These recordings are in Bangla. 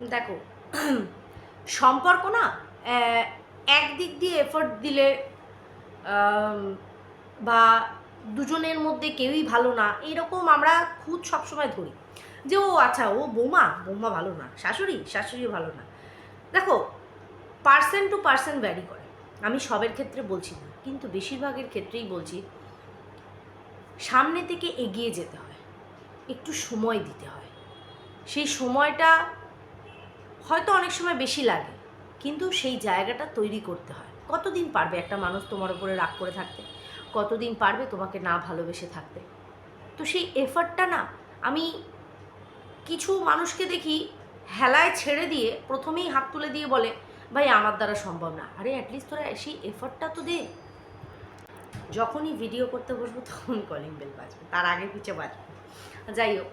দেখো, সম্পর্ক না একদিক দিয়ে এফোর্ট দিলে বা দুজনের মধ্যে কেউই ভালো না, এরকম আমরা খুদ সবসময় ধরি। যে, ও আচ্ছা ও বৌমা? বৌমা ভালো না। শাশুড়ি? শাশুড়িও ভালো না। দেখো পার্সন টু পার্সন ভ্যারি করে। আমি সবের ক্ষেত্রে বলছি না, কিন্তু বেশিরভাগের ক্ষেত্রেই বলছি, সামনে থেকে এগিয়ে যেতে হয়। একটু সময় দিতে হয়। সেই সময়টা হয়তো অনেক সময় বেশি লাগে, কিন্তু সেই জায়গাটা তৈরি করতে হয়। কতদিন পারবে একটা মানুষ তোমার উপরে রাগ করে থাকতে? কতদিন পারবে তোমাকে না ভালোবেসে থাকতে? তো সেই এফার্টটা না, আমি কিছু মানুষকে দেখি হেলায় ছেড়ে দিয়ে প্রথমেই হাত তুলে দিয়ে বলে, ভাই, আমার দ্বারা সম্ভব না। আরে অ্যাটলিস্ট তোরা সেই এফার্টটা তো দে। যখনই ভিডিও করতে বসবো তখন কলিং বেল বাজবে। তার আগে পিছে বাজবে। যাই হোক,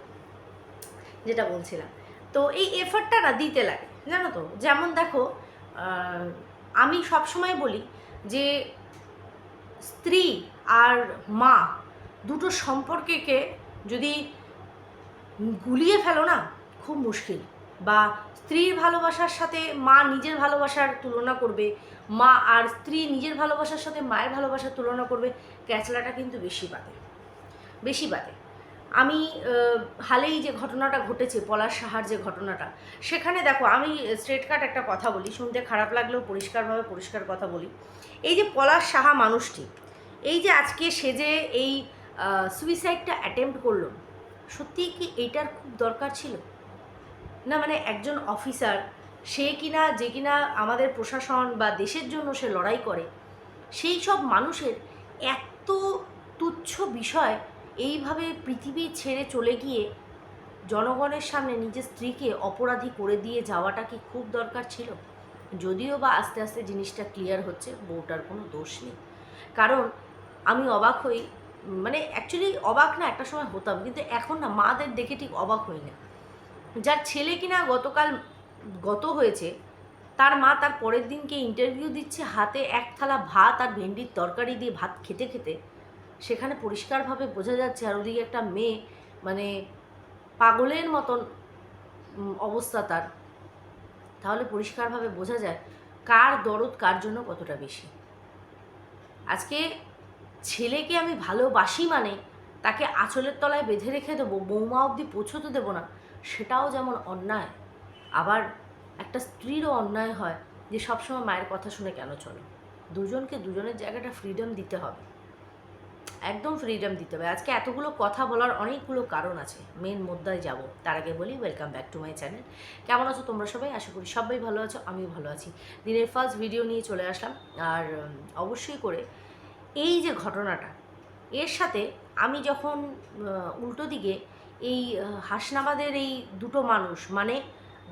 যেটা বলছিলাম। তো এই এফার্টটা না দিতে লাগে, জানো তো? যেমন দেখো আমি সবসময় বলি যে স্ত্রী আর মা দুটো সম্পর্ককে যদি গুলিয়ে ফেলো না, খুব মুশকিল। বা স্ত্রীর ভালোবাসার সাথে মা নিজের ভালোবাসার তুলনা করবে, মা আর স্ত্রী নিজের ভালোবাসার সাথে মায়ের ভালোবাসার তুলনা করবে, ক্যাচলাটা কিন্তু বেশি বাদে বেশি বাদে আমি হালেই যে ঘটনাটা ঘটেছে, পলাশ সাহার যে ঘটনাটা, সেখানে দেখো আমি স্ট্রেট কাট একটা কথা বলি, শুনতে খারাপ লাগলেও পরিষ্কারভাবে পরিষ্কার কথা বলি। এই যে পলাশ সাহা মানুষটি, এই যে আজকে সে যে এই সুইসাইডটা অ্যাটেম্প্ট করল, সত্যিই কি এইটার খুব দরকার ছিল? না মানে একজন অফিসার সে কিনা, যে কিনা আমাদের প্রশাসন বা দেশের জন্য সে লড়াই করে, সেই সব মানুষের এত তুচ্ছ বিষয় এইভাবে পৃথিবী ছেড়ে চলে গিয়ে জনগণের সামনে নিজের স্ত্রীকে অপরাধী করে দিয়ে যাওয়াটা কি খুব দরকার ছিল? যদিও বা আস্তে আস্তে জিনিসটা ক্লিয়ার হচ্ছে, বউটার কোনো দোষ নেই। কারণ আমি অবাক হই মানে অ্যাকচুয়ালি অবাক না, একটা সময় হতাম, কিন্তু এখন না, মাদের দেখে ঠিক অবাক হই না। যার ছেলে কিনা গতকাল গত হয়েছে, তার মা তার পরের দিনকে ইন্টারভিউ দিচ্ছে, হাতে এক থালা ভাত আর ভেন্ডির তরকারি দিয়ে ভাত খেতে খেতে। সেখানে পরিষ্কারভাবে বোঝা যাচ্ছে আর ওদিকে একটা মেয়ে মানে পাগলের মতন অবস্থা তার। তাহলে পরিষ্কারভাবে বোঝা যায় কার দরদ কার জন্য কতটা বেশি। আজকে ছেলেকে আমি ভালোবাসি মানে তাকে আঁচলের তলায় বেঁধে রেখে দেবো, বৌমা অবধি পৌঁছতে দেবো না, সেটাও যেমন অন্যায়। আবার একটা স্ত্রীরও অন্যায় হয় যে সবসময় মায়ের কথা শুনে কেন চলো? দুজনকে দুজনের জায়গাটা ফ্রিডম দিতে হবে। একদম ফ্রিডম দিতে হবে। আজকে এতগুলো কথা বলার অনেকগুলো কারণ আছে। মেন মুদ্রায় যাব। তার আগে বলি welcome back to my channel কেমন আছো তোমরা সবাই? আশা করি সবাই ভালো আছো, আমিও ভালো আছি। দিনের ফার্স্ট ভিডিও নিয়ে চলে আসলাম। আর অবশ্যই করে এই যে ঘটনাটা, এর সাথে আমি যখন উল্টো দিকে এই হাসনাবাদের এই দুটো মানুষ মানে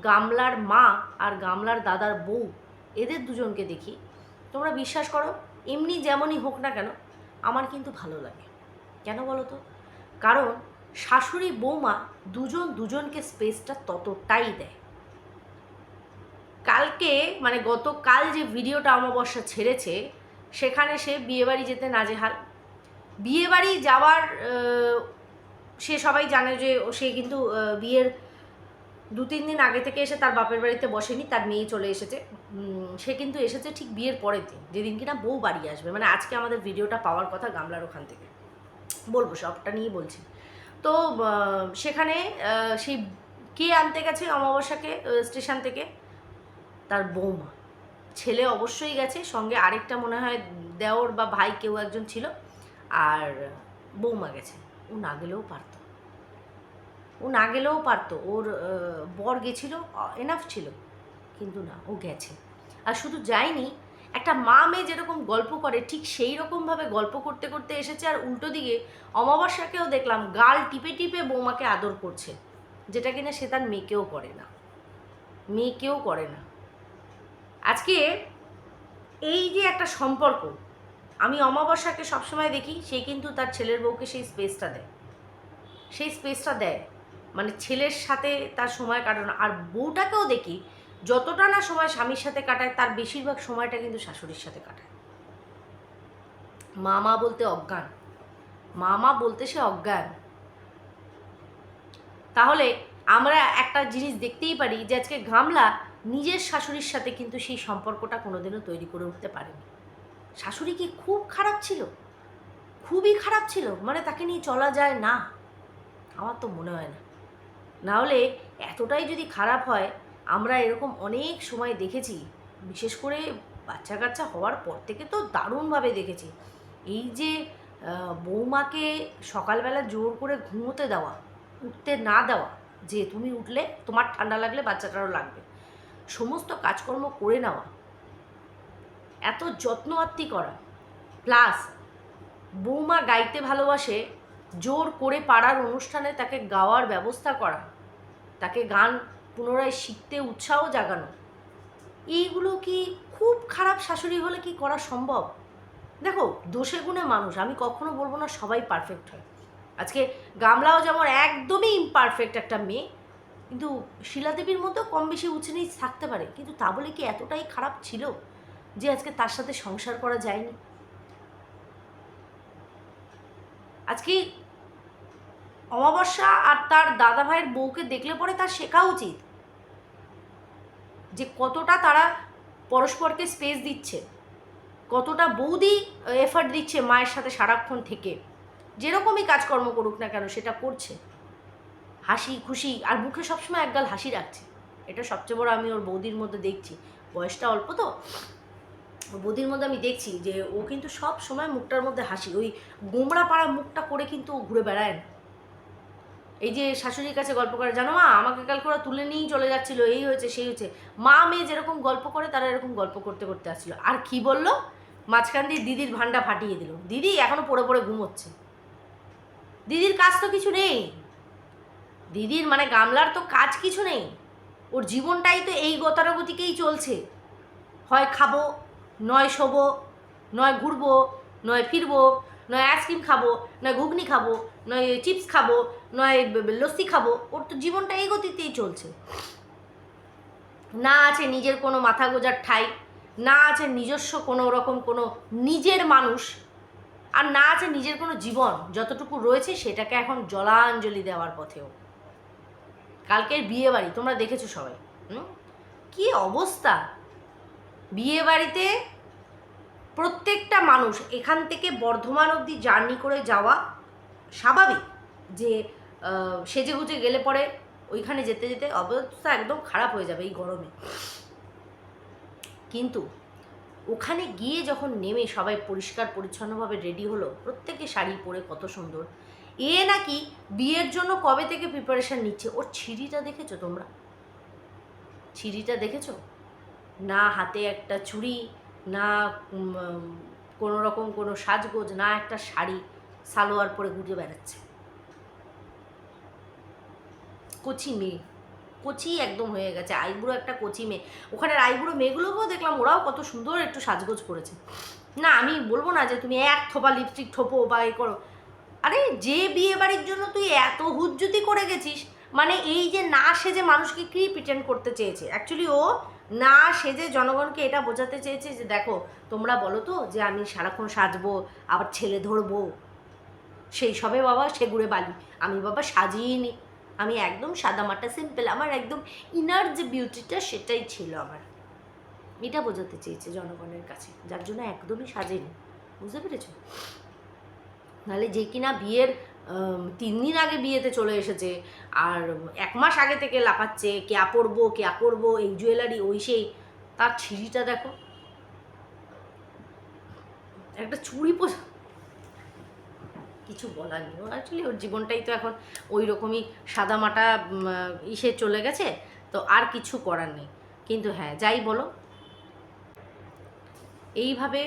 গামলার মা আর গামলার দাদার বউ, এদের দুজনকে দেখি, তোমরা বিশ্বাস করো, এমনি যেমনই হোক না কেন আমার কিন্তু ভালো লাগে। কেন বলো তো কারণ শাশুড়ি বৌমা দুজন দুজনকে স্পেসটা ততটাই দেয়। কালকে মানে গতকাল যে ভিডিওটা অমাবস্যা ছেড়েছে, সেখানে সে বিয়েবাড়ি যেতে নাজেহাল। বিয়েবাড়ি যাওয়ার সে সবাই জানে যে সে কিন্তু বিয়ের দু তিন দিন আগে থেকে এসে তার বাপের বাড়িতে বসেনি, তার মেয়ে চলে এসেছে। সে কিন্তু এসেছে ঠিক বিয়ের পরের দিন, যেদিন কিনা বউ বাড়ি আসবে। মানে আজকে আমাদের ভিডিওটা পাওয়ার কথা গামলার ওখান থেকে। বলব, সবটা নিয়ে বলছি। তো সেখানে সেই কে আনতে গেছে অমাবস্যাকে স্টেশন থেকে? তার বৌমা। ছেলে অবশ্যই গেছে, সঙ্গে আরেকটা মনে হয় দেওর বা ভাই কেউ একজন ছিল, আর বৌমা গেছে। ও না গেলেও পারতো। ও না গেলেও পারতো। ওর বর গেছিল এনাফ ছিল। কিন্তু না, ও গেছে। আর শুধু যায়নি, একটা মা মেয়ে যেরকম গল্প করে, ঠিক সেই রকমভাবে গল্প করতে করতে এসেছে আর উল্টো দিকে অমাবস্যাকেও দেখলাম গাল টিপে টিপে বৌমাকে আদর করছে, যেটা কিনা সে তার মেয়েকেও করে না। মেয়েকেও করে না। আজকে এই যে একটা সম্পর্ক, আমি অমাবস্যাকে সবসময় দেখি, সে কিন্তু তার ছেলের বউকে সেই স্পেসটা দেয়। সেই স্পেসটা দেয় মানে ছেলের সাথে তার সময় কাটানো। আর বউটাকেও দেখি যতটা না সময় স্বামীর সাথে কাটায়, তার বেশিরভাগ সময়টা কিন্তু শাশুড়ির সাথে কাটায়। মামা বলতে অজ্ঞান। মামা বলতে সে অজ্ঞান। তাহলে আমরা একটা জিনিস দেখতেই পারি যে, আজকে গামলা নিজের শাশুড়ির সাথে কিন্তু সেই সম্পর্কটা কোনোদিনও তৈরি করে উঠতে পারেনি। শাশুড়ি কি খুব খারাপ ছিল? খুবই খারাপ ছিল। মানে তাকে নিয়ে চলা যায় না। আমার তো মনে হয় না। না হলে এতটাই যদি খারাপ হয় আমরা এরকম অনেক সময় দেখেছি, বিশেষ করে বাচ্চা কাচ্চা হওয়ার পর থেকে তো দারুণভাবে দেখেছি। এই যে বৌমাকে সকালবেলা জোর করে ঘুমোতে দেওয়া, উঠতে না দেওয়া, যে তুমি উঠলে তোমার ঠান্ডা লাগলে বাচ্চাটারও লাগবে। সমস্ত কাজকর্ম করে নেওয়া, এত যত্ন আত্মি করা। প্লাস, বৌমা গাইতে ভালোবাসে, জোর করে পাড়ার অনুষ্ঠানে তাকে গাওয়ার ব্যবস্থা করা, তাকে গান পুনরায় শিখতে উৎসাহ জাগানো, এইগুলো কি খুব খারাপ শাশুড়ি হলে কি করা সম্ভব? দেখো দোষে গুণে মানুষ, আমি কখনো বলব না সবাই পারফেক্ট হয়। আজকে গামলাও যেমন একদমই ইমপারফেক্ট একটা মেয়ে, কিন্তু শিলাদেবীর মতো কম বেশি উঁচু নিচ থাকতে পারে, কিন্তু তা বলে কি এতটাই খারাপ ছিল যে আজকে তার সাথে সংসার করা যায়নি? আজকে অমাবস্যা আর তার দাদা ভাইয়ের বউকে দেখলে পরে তার শেখা উচিত। যে কতটা তারা পরস্পরকে স্পেস দিচ্ছে, কতটা বৌদি এফার্ট দিচ্ছে মায়ের সাথে সারাক্ষণ থেকে। যেরকমই কাজকর্ম করুক না কেন সেটা করছে। হাসি খুশি, আর মুখে সবসময় একগাল হাসি রাখছে। এটা সবচেয়ে বড় আমি ওর বৌদির মধ্যে দেখছি। বয়সটা অল্প তো। বৌদির মধ্যে আমি দেখছি যে ও কিন্তু সব সময় মুখটার মধ্যে হাসি, ওই গোমড়া পাড়া মুখটা করে কিন্তু ও ঘুরে বেড়ায় না। এই যে শাশুড়ির কাছে গল্প করে, জানো মা, আমাকে কাল করে তুলে নিয়েই চলে যাচ্ছিল, এই হয়েছে, সেই হয়েছে। মা মেয়ে যেরকম গল্প করে, তারা এরকম গল্প করতে করতে আসছিল। আর কি বলল? মাঝখান দিয়ে দিদির ভান্ডা ফাটিয়ে দিল। দিদি, এখনও পড়ে পড়ে ঘুমোচ্ছে দিদির কাজ তো কিছু নেই। দিদির মানে গামলার তো কাজ কিছু নেই। ওর জীবনটাই তো এই গতানুগতিকেই চলছে। হয় খাব, নয় শোবো, নয় ঘুরবো, নয় ফিরবো, নয় আইসক্রিম খাব, নয় ঘুগনি খাব, নয় চিপস খাব নয় লস্যি খাব। ওর তো জীবনটা এই গতিতেই চলছে। না আছে নিজের কোনো মাথা গোজার ঠাই, না আছে নিজস্ব কোনো রকম কোনো নিজের মানুষ, আর না আছে নিজের কোনো জীবন। যতটুকু রয়েছে সেটাকে এখন জলাঞ্জলি দেওয়ার পথেও। কালকের বিয়ে বাড়ি তোমরা দেখেছ সবাই, হুম? কি অবস্থা? বিয়ে বাড়িতে প্রত্যেকটা মানুষ এখান থেকে বর্ধমান অবধি জার্নি করে যাওয়া স্বাভাবিক যে সেজে গুজে গেলে পরে ওইখানে যেতে যেতে অবস্থা একদম খারাপ হয়ে যাবে এই গরমে। কিন্তু ওখানে গিয়ে যখন নেমে সবাই পরিষ্কার পরিচ্ছন্নভাবে রেডি হলো, প্রত্যেকে শাড়ি পরে কত সুন্দর। এ নাকি বিয়ের জন্য কবে থেকে প্রিপারেশন নিচ্ছে? ওর ছিঁড়িটা দেখেছ তোমরা? ছিঁড়িটা দেখেছ? না হাতে একটা চুড়ি, না কোনো রকম কোনো সাজগোজ, না একটা শাড়ি সালোয়ার পরে ঘুরে বেড়াচ্ছে। কচি মেয়ে। কচি একদম হয়ে গেছে, আইবুড়ো একটা কচি মেয়ে। ওখানের আইবুড়ো মেয়েগুলোকেও দেখলাম, ওরাও কত সুন্দর একটু সাজগোজ করেছে। না, আমি বলব না যে তুমি এক থোপা লিপস্টিক ঠোপো বা এ করো। আরে, যে বিয়ে বাড়ির জন্য তুই এত হুজ্জুতি করে গেছিস মানে এই যে না সেজে মানুষকে কি প্রিটেন্ড করতে চেয়েছে? অ্যাকচুয়ালি ও না সেজে জনগণকে এটা বোঝাতে চেয়েছে যে দেখো, তোমরা বলো তো যে আমি সারাক্ষণ সাজবো, আবার ছেলে ধরবো। সেই সবে বাবা সেগুড়ে বালি, আমি বাবা সাজিয়ে নি। আমি একদম সাদামাটা সিম্পল আমার একদম ইনার যে বিউটিটা সেটাই ছিল আমার। এটা বোঝাতে চেয়েছে জনগণের কাছে, যার জন্য একদমই সাজেনি। বুঝতে পেরেছ? নাহলে যে কিনা বিয়ের তিন দিন আগে বিয়েতে চলে এসেছে, আর এক মাস আগে থেকে লাফাচ্ছে কেয়া পরবো কেয়া করব, এই জুয়েলারি ওই সেই, তার ছিঁড়িটা দেখো। একটা চুড়ি পোষ কিছু বলার নেই। অ্যাকচুয়ালি ওর জীবনটাই তো এখন ওই রকমই সাদামাটা ইসে চলে গেছে, তো আর কিছু করার নেই। কিন্তু হ্যাঁ যাই বলো। এইভাবে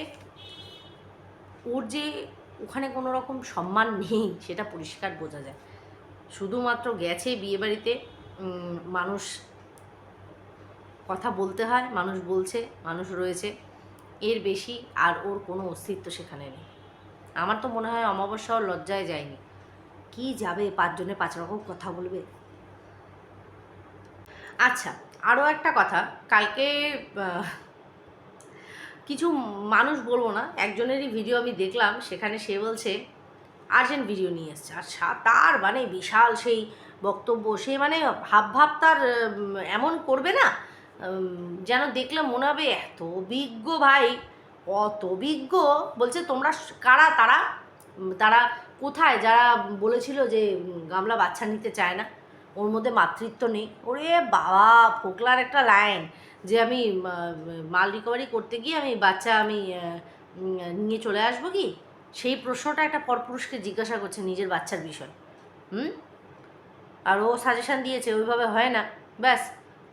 ওর যে ওখানে কোনো রকম সম্মান নেই, সেটা পরিষ্কার বোঝা যায়। শুধুমাত্র গেছে বিয়েবাড়িতে মানুষ কথা বলতে হয়, মানুষ বলছে, মানুষ রয়েছে। এর বেশি আর ওর কোনো অস্তিত্ব সেখানে নেই। আমার তো মনে হয় অমাবস্যা ওর লজ্জায় যায়নি। কি যাবে পাঁচজনে পাঁচ রকম কথা বলবে? আচ্ছা আরও একটা কথা। কালকে কিছু মানুষ বলব না, একজনেরই ভিডিও আমি দেখলাম, সেখানে সে বলছে, আর্জেন্ট ভিডিও নিয়ে এসছে। আর তার মানে বিশাল সেই বক্তব্য। সে মানে ভাব ভাব তার এমন করবে না যেন দেখলে মনে হবে এত বিজ্ঞ ভাই। অত বিজ্ঞ? বলছে, তোমরা কারা? তারা তারা কোথায়? যারা বলেছিল যে গামলা বাচ্চা নিতে চায় না, ওর মধ্যে মাতৃত্ব নেই। ওরে বাবা, ফোকলার একটা লাইন যে আমি মাল রিকভারি করতে গিয়ে আমি বাচ্চা আমি নিয়ে চলে আসব কি? সেই প্রশ্নটা একটা পরপুরুষকে জিজ্ঞাসা করছে নিজের বাচ্চার বিষয়। হুম? আর ও সাজেশন দিয়েছে, ওইভাবে হয় না। ব্যাস,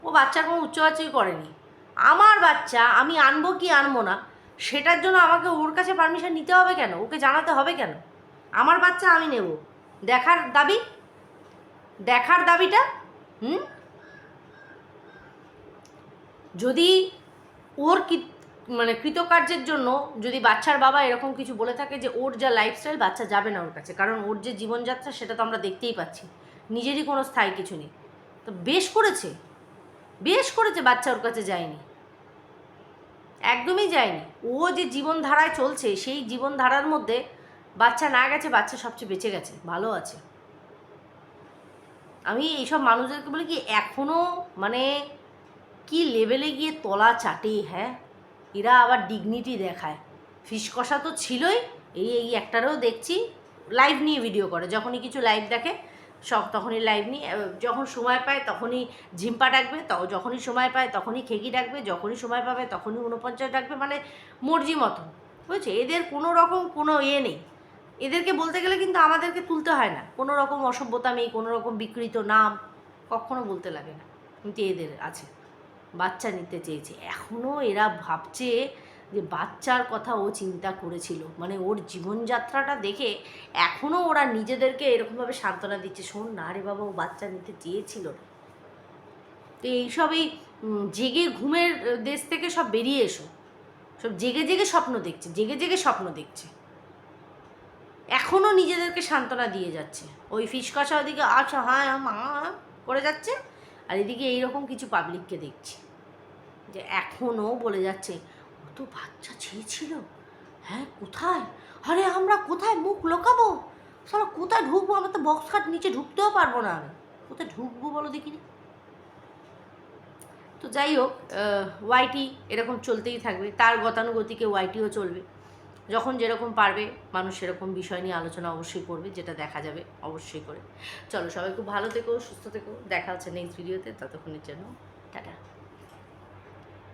ও বাচ্চার কোনো উচ্চবাচ্চই করেনি। আমার বাচ্চা, আমি আনব কি আনব না? সেটার জন্য আমাকে ওর কাছে পারমিশন নিতে হবে কেন? ওকে জানাতে হবে কেন? আমার বাচ্চা আমি নেব। দেখার দাবি? দেখার দাবিটা? হুম? যদি ওর মানে কৃতকার্যের জন্য যদি বাচ্চার বাবা এরকম কিছু বলে থাকে যে ওর যা লাইফস্টাইল বাচ্চা যাবে না ওর কাছে। কারণ ওর যে জীবনযাত্রা, সেটা তো আমরা দেখতেই পাচ্ছি। নিজেরই কোনো স্থায়ী কিছু নেই। তো বেশ করেছে। বেশ করেছে বাচ্চা ওর কাছে যায়নি। একদমই যায়নি। ও যে জীবনধারায় চলছে, সেই জীবনধারার মধ্যে বাচ্চা না গেছে, বাচ্চা সবচেয়ে বেঁচে গেছে, ভালো আছে। আমি এইসব মানুষদেরকে বলি কি এখনও মানে কি লেভেলে গিয়ে তলা চাটে হ্যাঁ? এরা আবার ডিগনিটি দেখায়। ফিস কষা তো ছিলই, এই এই একটারও দেখছি লাইভ নিয়ে ভিডিও করে, যখনই কিছু লাইভ দেখে সব তখনই লাইভ আহ, যখন সময় পায় তখনই ঝিম্পা ডাকবে যখনই সময় পায় তখনই খেকি ডাকবে যখনই সময় পাবে তখনই ঊনপঞ্চাশ ডাকবে মানে মর্জি মতন বুঝছে? এদের কোনো রকম কোনো ইয়ে নেই। এদেরকে বলতে গেলে কিন্তু আমাদেরকে তুলতে হয় না। কোনো রকম অসভ্যতামি কোনো রকম বিকৃত নাম কখনো বলতে লাগে না। কিন্তু এদের আছে। বাচ্চা নিতে চেয়েছে। এখনও এরা ভাবছে যে বাচ্চার কথা ও চিন্তা করেছিল। মানে ওর জীবনযাত্রাটা দেখে এখনও ওরা নিজেদেরকে এরকমভাবে সান্ত্বনা দিচ্ছে। শোন না রে বাবা, ও বাচ্চা নিতে চেয়েছিল। তো এইসব এই জেগে ঘুমের দেশ থেকে সব বেরিয়ে এসো। সব জেগে জেগে স্বপ্ন দেখছে, জেগে জেগে স্বপ্ন দেখছে। এখনও নিজেদেরকে সান্ত্বনা দিয়ে যাচ্ছে। ওই ফিসকষা ওদিকে আচ্ছা হ্যাঁ মা, করে যাচ্ছে। আর এদিকে এইরকম কিছু পাবলিককে দেখছি। যে এখনও বলে যাচ্ছে ও তো বাচ্চা চেয়েছিল হ্যাঁ কোথায়? আরে আমরা কোথায় মুখ লোকাবো? সারা কোথায় ঢুকবো? আমরা তো বক্স খাট নিচে ঢুকতেও পারব না আমি। কোথায় ঢুকবো বলো দেখিনি? তো যাই হোক ওয়াইটি এরকম চলতেই থাকবে। তার গতানুগতিকে ওয়াইটিও চলবে। যখন যেরকম পারবে, মানুষ সেরকম বিষয় নিয়ে আলোচনা অবশ্যই করবে, যেটা দেখা যাবে অবশ্যই করে। চলো, সবাই খুব ভালো থেকো, সুস্থ থেকো। দেখা হচ্ছে নেক্সট ভিডিওতে ততক্ষণের জন্য, টাটা।